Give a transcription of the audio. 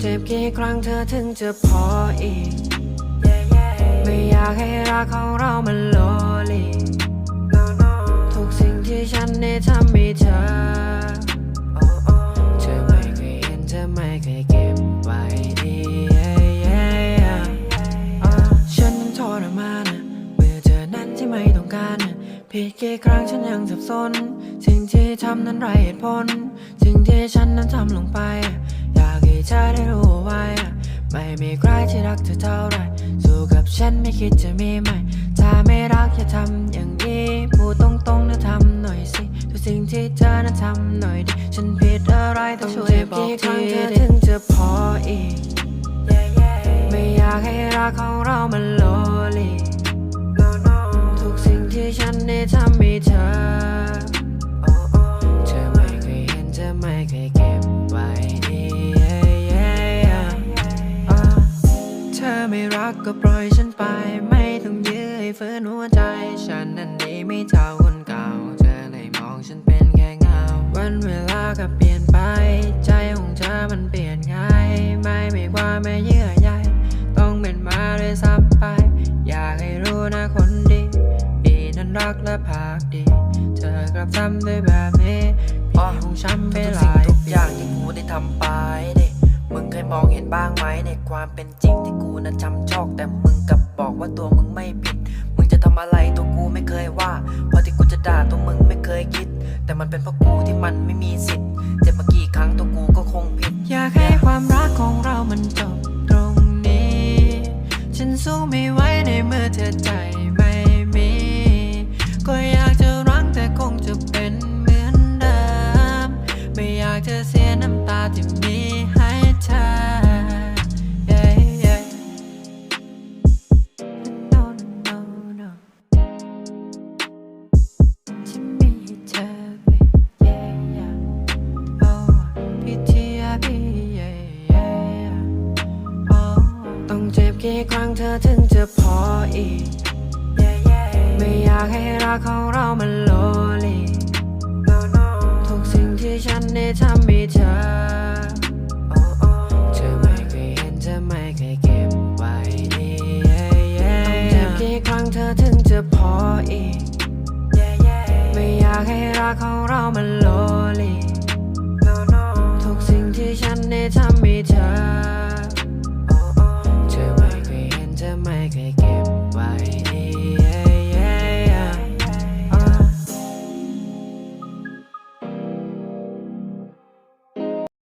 เจ็บกี่ครั้งเธอถึงจะพออีก ไม่อยากให้รักของเรามันโลลีทุกสิ่งที่ฉันได้ทำให้เธอ เธอไม่เคยเห็นเธอไม่เคยเก็บไว้ดีฉันทรมานอะเมื่อเธอนั้นที่ไม่ต้องการอะผิดกี่ครั้งฉันยังสับสน สิ่งที่ทำนั้นไรเหตุผล สิ่งที่ฉันนั้นทำลงไป รักเธอเท่าไรสู้กับฉันไม่คิดจะมีใหม่ ถ้าไม่รักอย่าทำอย่างนี้พูดตรงๆนะทำหน่อยสิทุกสิ่งที่เธอนั้นทำหน่อยดิฉันผิดอะไรต้องช่วยบอกทีเธอถึงจะพออีกไม่อยากให้รักของเรามันโลลีทุกสิ่งที่ฉันได้ทำให้เธ กก็ปล่อยฉันไป ไม่ต้องยื้อให้ฝืนหัวใจ ฉันนั้นดีไม่เท่าคนเก่า เธอเลยมองฉันเป็นแค่เงา วันเวลาก็เปลี่ยนไป ใจของเธอมันเปลี่ยนง่าย ไม่มีความไม่เยื่อใยต้องเป็นมาเลยซ้ำไป อยากให้รู้นะคนดี ดีนั้นรักและภาคดี เธอกลับทำด้วยแบบนี้พี่ของฉันไปหลายทุกอย่างที่กูได้ทำไป มึงเคยมองเห็นบ้างไหมในความเป็นจริงที่กูนั้นจำชอก แต่มึงกลับบอกว่าตัวมึงไม่ผิด มึงจะทำอะไรตัวกูไม่เคยว่า เพราะที่กูจะด่าตัวมึงไม่เคยคิด แต่มันเป็นเพราะกูที่มันไม่มีสิทธิ์เจ็บมากี่ครั้งตัวกูก็คงผิด อยากให้ความรักของเรามันจบตรงนี้ ฉันสู้ไม่ไหวในเมื่อเธอใจไม่มี ก็อยากจะรักแต่คงจะเป็นเหมือนเดิมไม่อยากจะเสีย กี่ครั้งเธอถึงจะพออีก ไม่อยากให้รักของเรามันโลลีทุกสิ่งที่ฉันได้ทำให้เธอ เธอไม่เคยเห็นเธอไม่เคยเก็บไว้ดีต้องเจ็บกี่ครั้งเธอถึงจะพออีก ไม่อยากให้รักของเรามันโล